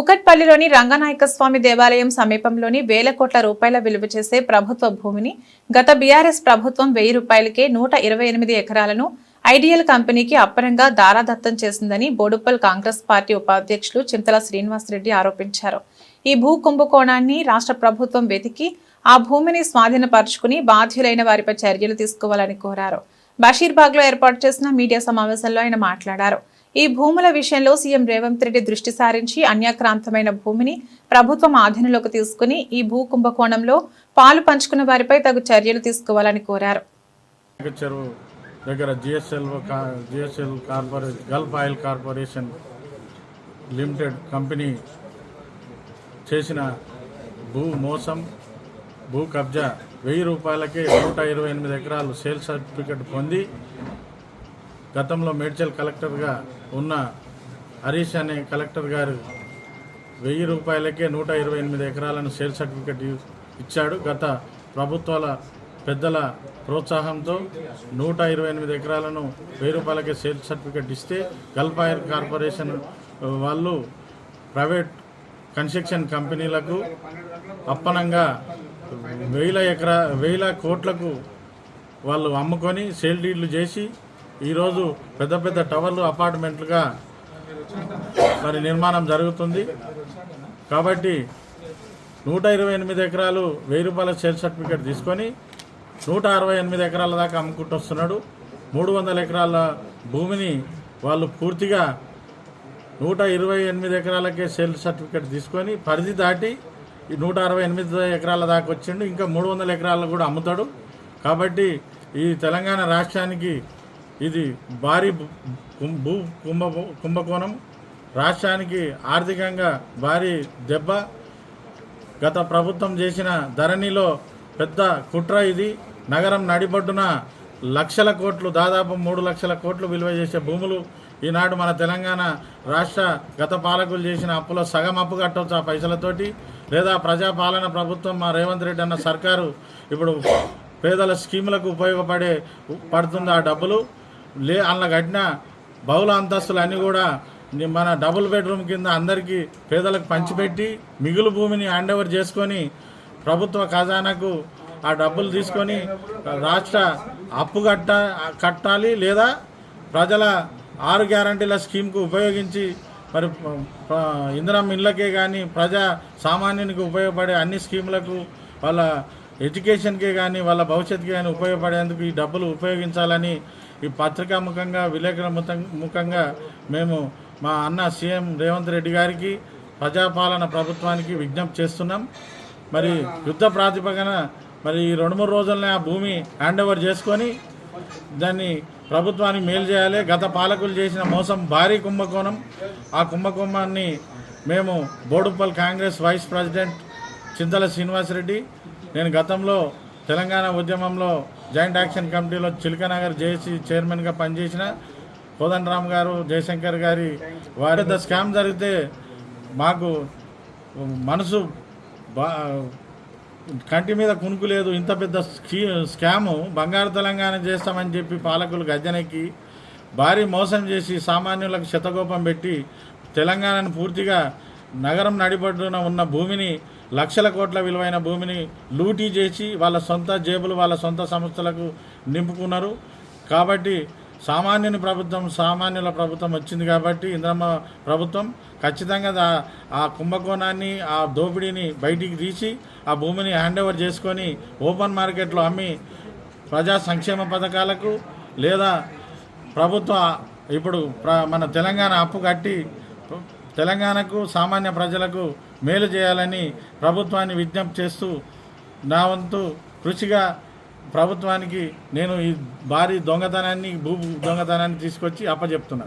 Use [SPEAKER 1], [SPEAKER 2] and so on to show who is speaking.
[SPEAKER 1] కుకట్పల్లిలోని రంగనాయక స్వామి దేవాలయం సమీపంలోని వేల కోట్ల రూపాయల విలువ చేసే ప్రభుత్వ భూమిని గత బీఆర్ఎస్ ప్రభుత్వం వెయ్యి రూపాయలకే నూట ఇరవై ఎనిమిది ఎకరాలను ఐడియల్ కంపెనీకి అప్పరంగా దారాదత్తం చేసిందని బోడుప్పల్ కాంగ్రెస్ పార్టీ ఉపాధ్యక్షులు చింతల శ్రీనివాసరెడ్డి ఆరోపించారు. ఈ భూ కుంభకోణాన్ని రాష్ట్ర ప్రభుత్వం వెతికి ఆ భూమిని స్వాధీనపరుచుకుని బాధ్యులైన వారిపై చర్యలు తీసుకోవాలని కోరారు. బషీర్బాగ్లో ఏర్పాటు చేసిన మీడియా సమావేశంలో ఆయన మాట్లాడారు. ఈ భూముల విషయంలో సీఎం రేవంత్ రెడ్డి దృష్టి సారించి అన్యాక్రాంతమైన భూమిని ప్రభుత్వం ఆధీనంలోకి తీసుకుని ఈ భూ కుంభకోణంలో పాలు పంచుకున్న వారిపై తగు చర్యలు తీసుకోవాలని కోరారు.
[SPEAKER 2] చెరువు దగ్గర GSL GSL corporation Gulf oil corporation limited company చేసిన భూ మోసం భూ కబ్జా వెయ్యి రూపాయలకే నూట ఇరవై ఎనిమిది ఎకరాలు సేల్ సర్టిఫికెట్ పొంది గతంలో మేడ్చల్ కలెక్టర్గా ఉన్న హరీష్ అనే కలెక్టర్ గారు వెయ్యి రూపాయలకే నూట ఇరవై ఎనిమిది ఎకరాలను సేల్ సర్టిఫికెట్ ఇచ్చాడు. గత ప్రభుత్వాల పెద్దల ప్రోత్సాహంతో నూట ఇరవై ఎనిమిది ఎకరాలను వెయ్యి రూపాయలకే సేల్ సర్టిఫికెట్ ఇస్తే గల్ఫ్ కార్పొరేషన్ వాళ్ళు ప్రైవేట్ కన్స్ట్రక్షన్ కంపెనీలకు అప్పనంగా వేల ఎకరా వేల కోట్లకు వాళ్ళు అమ్ముకొని సేల్ డీడ్లు చేసి ఈరోజు పెద్ద పెద్ద టవర్లు అపార్ట్మెంట్లుగా మరి నిర్మాణం జరుగుతుంది. కాబట్టి నూట ఇరవై ఎనిమిది ఎకరాలు వెయ్యి రూపాయల సేల్ సర్టిఫికేట్ తీసుకొని నూట అరవై ఎనిమిది ఎకరాల దాకా అమ్ముకుంటూ వస్తున్నాడు మూడు వందల ఎకరాల భూమిని వాళ్ళు పూర్తిగా నూట ఇరవై ఎనిమిది ఎకరాలకే సేల్ సర్టిఫికేట్ తీసుకొని పరిధి దాటి ఈ నూట అరవై ఎనిమిది ఎకరాల దాకా వచ్చిండు. ఇంకా మూడు వందల ఎకరాలు కూడా అమ్ముతాడు. కాబట్టి ఈ తెలంగాణ రాష్ట్రానికి ఇది భారీ భూ- భూ కుంభ కుంభకోణం. రాష్ట్రానికి ఆర్థికంగా భారీ దెబ్బ. గత ప్రభుత్వం చేసిన ధరణిలో పెద్ద కుట్ర ఇది. నగరం నడిబడ్డున లక్షల కోట్లు దాదాపు మూడు లక్షల కోట్లు విలువ చేసే భూములు ఈనాడు మన తెలంగాణ రాష్ట్ర గత పాలకులు చేసిన అప్పులో సగం అప్పు కట్టవచ్చు ఆ పైసలతోటి? లేదా ప్రజాపాలన ప్రభుత్వం మా రేవంత్ రెడ్డి అన్న సర్కారు ఇప్పుడు పేదల స్కీములకు ఉపయోగపడే పడుతుంది ఆ డబ్బులు? లే అన్న కట్టిన బహుళ అంతస్తులు అన్నీ కూడా మన డబుల్ బెడ్రూమ్ కింద అందరికీ పేదలకు పంచిపెట్టి మిగులు భూమిని హ్యాండ్ ఓవర్ చేసుకొని ప్రభుత్వ ఖజానాకు ఆ డబ్బులు తీసుకొని రాష్ట్ర అప్పు కట్ట కట్టాలి లేదా ప్రజల ఆరు గ్యారంటీల స్కీమ్కు ఉపయోగించి మరి ప- ఇందిరం ఇళ్ళకే కానీ ప్రజా సామాన్యునికి ఉపయోగపడే అన్ని స్కీములకు వాళ్ళ ఎడ్యుకేషన్కే కానీ వాళ్ళ భవిష్యత్తుకి కానీ ఉపయోగపడేందుకు ఈ డబ్బులు ఉపయోగించాలని ఈ పత్రికా ముఖంగా విలేకరుల ముఖం- ముఖంగా మేము మా అన్న సీఎం రేవంత్ రెడ్డి గారికి ప్రజాపాలన ప్రభుత్వానికి విజ్ఞప్తి చేస్తున్నాం. మరి యుద్ధ ప్రాతిపదికన మరి ఈ రెండు మూడు రోజులనే ఆ భూమి హ్యాండ్ ఓవర్ చేసుకొని దాన్ని ప్రభుత్వానికి మేలు చేయాలి. గత పాలకులు చేసిన మోసం భారీ కుంభకోణం. ఆ కుంభకోణాన్ని మేము బోడుప్పల్ కాంగ్రెస్ వైస్ ప్రెసిడెంట్ చింతల శ్రీనివాసరెడ్డి నేను గతంలో తెలంగాణ ఉద్యమంలో జాయింట్ యాక్షన్ కమిటీలో చిలకనగర్ జేసీ చైర్మన్గా పనిచేసిన కోదండరామ్ గారు జయశంకర్ గారి వారి పెద్ద స్కామ్ జరిగితే మాకు మనసు బా కంటి మీద కునుకు లేదు. ఇంత పెద్ద స్కీ స్కాము బంగారు తెలంగాణ చేస్తామని చెప్పి పాలకులు గద్దెనెక్కి భారీ మోసం చేసి సామాన్యులకు శతకోపం పెట్టి తెలంగాణను పూర్తిగా నగరం నడిబడ్డున ఉన్న భూమిని లక్షల కోట్ల విలువైన భూమిని లూటీ చేసి వాళ్ళ సొంత జేబులు వాళ్ళ సొంత సంస్థలకు నింపుకున్నారు. కాబట్టి సామాన్యుని ప్రభుత్వం సామాన్యుల ప్రభుత్వం వచ్చింది కాబట్టి ఇంద్రమ్మ ప్రభుత్వం ఖచ్చితంగా ఆ కుంభకోణాన్ని ఆ దోపిడీని బయటికి తీసి ఆ భూమిని హ్యాండ్ ఓవర్ చేసుకొని ఓపెన్ మార్కెట్లో అమ్మి ప్రజా సంక్షేమ పథకాలకు లేదా ప్రభుత్వ ఇప్పుడు ప్ర- మన తెలంగాణ అప్పు కట్టి తెలంగాణకు సామాన్య ప్రజలకు మేలు చేయాలని ప్రభుత్వాన్ని విజ్ఞప్తి చేస్తూ నా వంతు కృషిగా ప్రభుత్వానికి నేను ఈ భారీ దొంగతనాన్ని భూ దొంగతనాన్ని తీసుకొచ్చి అప్పచెప్తున్నాను